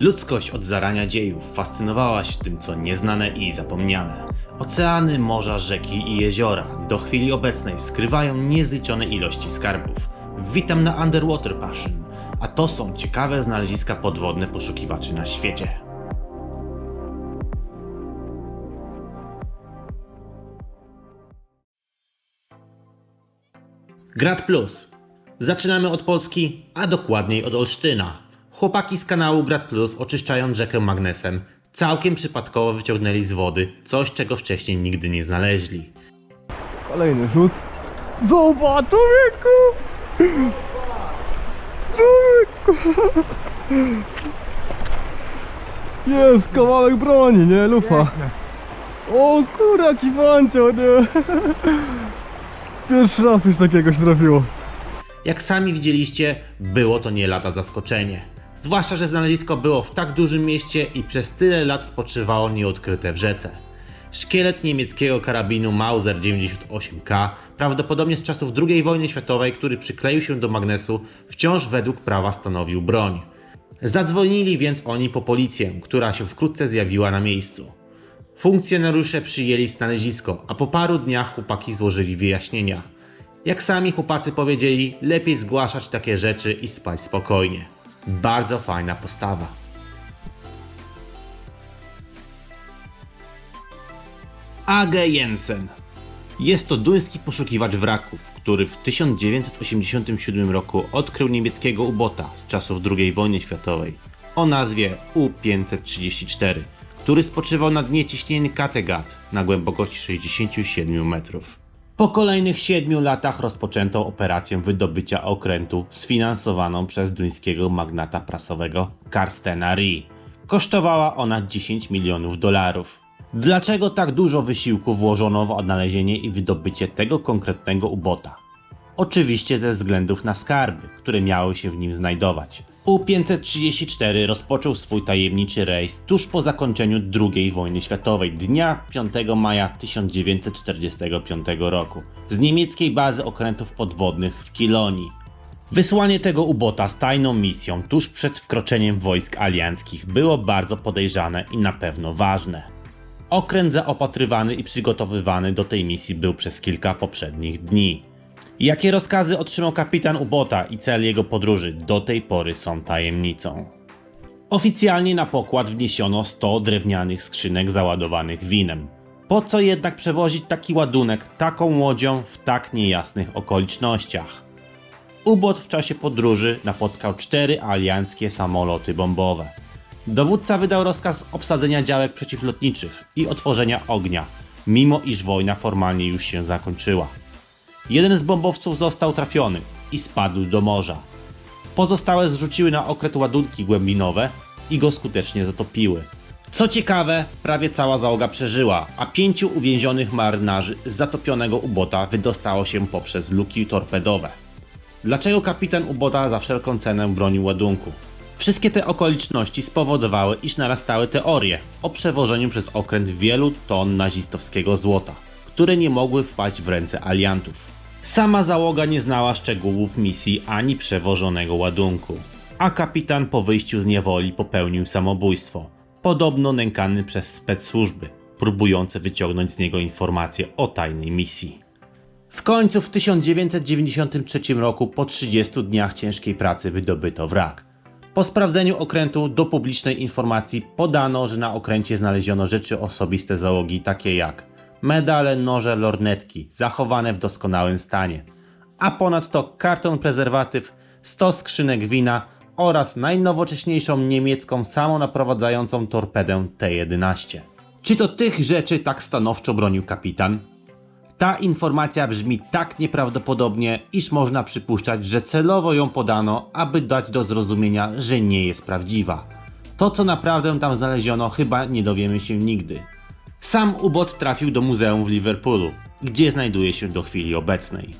Ludzkość od zarania dziejów fascynowała się tym, co nieznane i zapomniane. Oceany, morza, rzeki i jeziora do chwili obecnej skrywają niezliczone ilości skarbów. Witam na Underwater Passion, a to są ciekawe znaleziska podwodne poszukiwaczy na świecie. Grad Plus. Zaczynamy od Polski, a dokładniej od Olsztyna. Chłopaki z kanału Grad Plus oczyszczają rzekę magnesem. Całkiem przypadkowo wyciągnęli z wody coś, czego wcześniej nigdy nie znaleźli. Kolejny rzut. Zobacz, człowieku! Człowieku! Jest kawałek broni, nie? Lufa. O kurde, jaki wancio, nie? Pierwszy raz coś takiego się trafiło. Jak sami widzieliście, było to nie lada zaskoczenie. Zwłaszcza, że znalezisko było w tak dużym mieście i przez tyle lat spoczywało nieodkryte w rzece. Szkielet niemieckiego karabinu Mauser 98K, prawdopodobnie z czasów II wojny światowej, który przykleił się do magnesu, wciąż według prawa stanowił broń. Zadzwonili więc oni po policję, która się wkrótce zjawiła na miejscu. Funkcjonariusze przyjęli znalezisko, a po paru dniach chłopaki złożyli wyjaśnienia. Jak sami chłopacy powiedzieli, lepiej zgłaszać takie rzeczy i spać spokojnie. Bardzo fajna postawa. Age Jensen. Jest to duński poszukiwacz wraków, który w 1987 roku odkrył niemieckiego ubota z czasów II wojny światowej o nazwie U-534, który spoczywał na dnie ciśnienia Kattegat na głębokości 67 metrów. Po kolejnych siedmiu latach rozpoczęto operację wydobycia okrętu sfinansowaną przez duńskiego magnata prasowego Karstena Ri. Kosztowała ona 10 milionów dolarów. Dlaczego tak dużo wysiłku włożono w odnalezienie i wydobycie tego konkretnego ubota? Oczywiście ze względów na skarby, które miały się w nim znajdować. U-534 rozpoczął swój tajemniczy rejs tuż po zakończeniu II wojny światowej dnia 5 maja 1945 roku z niemieckiej bazy okrętów podwodnych w Kilonii. Wysłanie tego ubota z tajną misją tuż przed wkroczeniem wojsk alianckich było bardzo podejrzane i na pewno ważne. Okręt zaopatrywany i przygotowywany do tej misji był przez kilka poprzednich dni. Jakie rozkazy otrzymał kapitan ubota i cel jego podróży do tej pory są tajemnicą. Oficjalnie na pokład wniesiono 100 drewnianych skrzynek załadowanych winem. Po co jednak przewozić taki ładunek taką łodzią w tak niejasnych okolicznościach? Ubot w czasie podróży napotkał cztery alianckie samoloty bombowe. Dowódca wydał rozkaz obsadzenia działek przeciwlotniczych i otworzenia ognia, mimo iż wojna formalnie już się zakończyła. Jeden z bombowców został trafiony i spadł do morza. Pozostałe zrzuciły na okręt ładunki głębinowe i go skutecznie zatopiły. Co ciekawe, prawie cała załoga przeżyła, a pięciu uwięzionych marynarzy z zatopionego ubota wydostało się poprzez luki torpedowe. Dlaczego kapitan ubota za wszelką cenę bronił ładunku? Wszystkie te okoliczności spowodowały, iż narastały teorie o przewożeniu przez okręt wielu ton nazistowskiego złota, które nie mogły wpaść w ręce aliantów. Sama załoga nie znała szczegółów misji ani przewożonego ładunku, a kapitan po wyjściu z niewoli popełnił samobójstwo, podobno nękany przez spec-służby, próbujące wyciągnąć z niego informacje o tajnej misji. W końcu w 1993 roku, po 30 dniach ciężkiej pracy, wydobyto wrak. Po sprawdzeniu okrętu do publicznej informacji podano, że na okręcie znaleziono rzeczy osobiste załogi takie jak medale, noże, lornetki, zachowane w doskonałym stanie, a ponadto karton prezerwatyw, 100 skrzynek wina oraz najnowocześniejszą niemiecką samonaprowadzającą torpedę T-11. Czy to tych rzeczy tak stanowczo bronił kapitan? Ta informacja brzmi tak nieprawdopodobnie, iż można przypuszczać, że celowo ją podano, aby dać do zrozumienia, że nie jest prawdziwa. To, co naprawdę tam znaleziono, chyba nie dowiemy się nigdy. Sam ubot trafił do muzeum w Liverpoolu, gdzie znajduje się do chwili obecnej.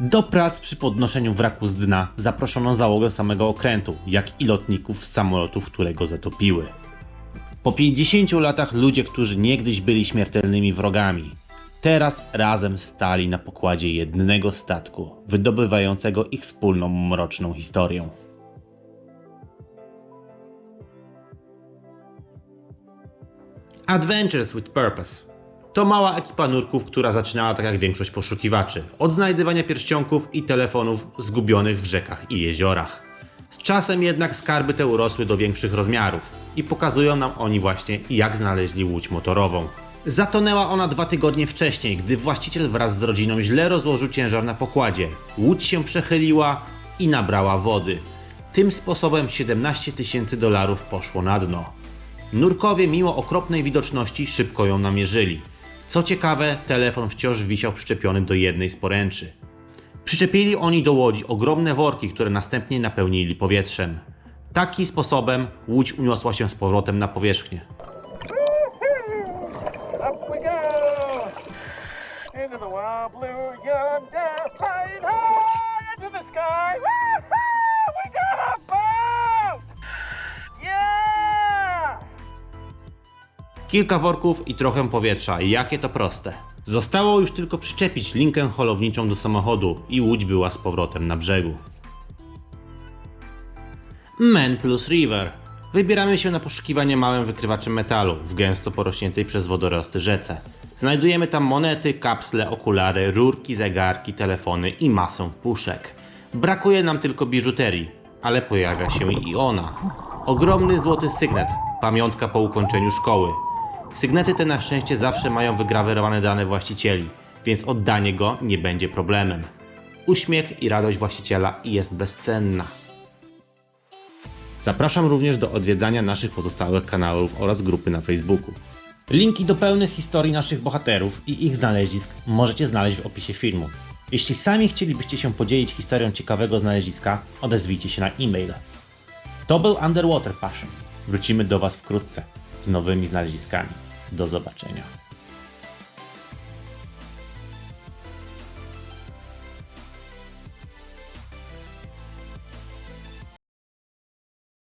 Do prac przy podnoszeniu wraku z dna zaproszono załogę samego okrętu, jak i lotników z samolotów, które go zatopiły. Po 50 latach ludzie, którzy niegdyś byli śmiertelnymi wrogami, teraz razem stali na pokładzie jednego statku, wydobywającego ich wspólną mroczną historię. Adventures with Purpose. To mała ekipa nurków, która zaczynała tak jak większość poszukiwaczy, od znajdywania pierścionków i telefonów zgubionych w rzekach i jeziorach. Z czasem jednak skarby te urosły do większych rozmiarów i pokazują nam oni właśnie jak znaleźli łódź motorową. Zatonęła ona dwa tygodnie wcześniej, gdy właściciel wraz z rodziną źle rozłożył ciężar na pokładzie. Łódź się przechyliła i nabrała wody. Tym sposobem 17 tysięcy dolarów poszło na dno. Nurkowie mimo okropnej widoczności szybko ją namierzyli. Co ciekawe, telefon wciąż wisiał przyczepiony do jednej z poręczy. Przyczepili oni do łodzi ogromne worki, które następnie napełnili powietrzem. Taki sposobem łódź uniosła się z powrotem na powierzchnię. Up we go! Into the wild blue yonder, Kilka worków i trochę powietrza. Jakie to proste. Zostało już tylko przyczepić linkę holowniczą do samochodu i łódź była z powrotem na brzegu. Man plus River. Wybieramy się na poszukiwanie małym wykrywaczem metalu w gęsto porośniętej przez wodorosty rzece. Znajdujemy tam monety, kapsle, okulary, rurki, zegarki, telefony i masę puszek. Brakuje nam tylko biżuterii, ale pojawia się i ona. Ogromny złoty sygnet, pamiątka po ukończeniu szkoły. Sygnety te na szczęście zawsze mają wygrawerowane dane właścicieli, więc oddanie go nie będzie problemem. Uśmiech i radość właściciela jest bezcenna. Zapraszam również do odwiedzania naszych pozostałych kanałów oraz grupy na Facebooku. Linki do pełnych historii naszych bohaterów i ich znalezisk możecie znaleźć w opisie filmu. Jeśli sami chcielibyście się podzielić historią ciekawego znaleziska, odezwijcie się na e-mail. To był Underwater Passion. Wrócimy do Was wkrótce z nowymi znaleziskami. Do zobaczenia.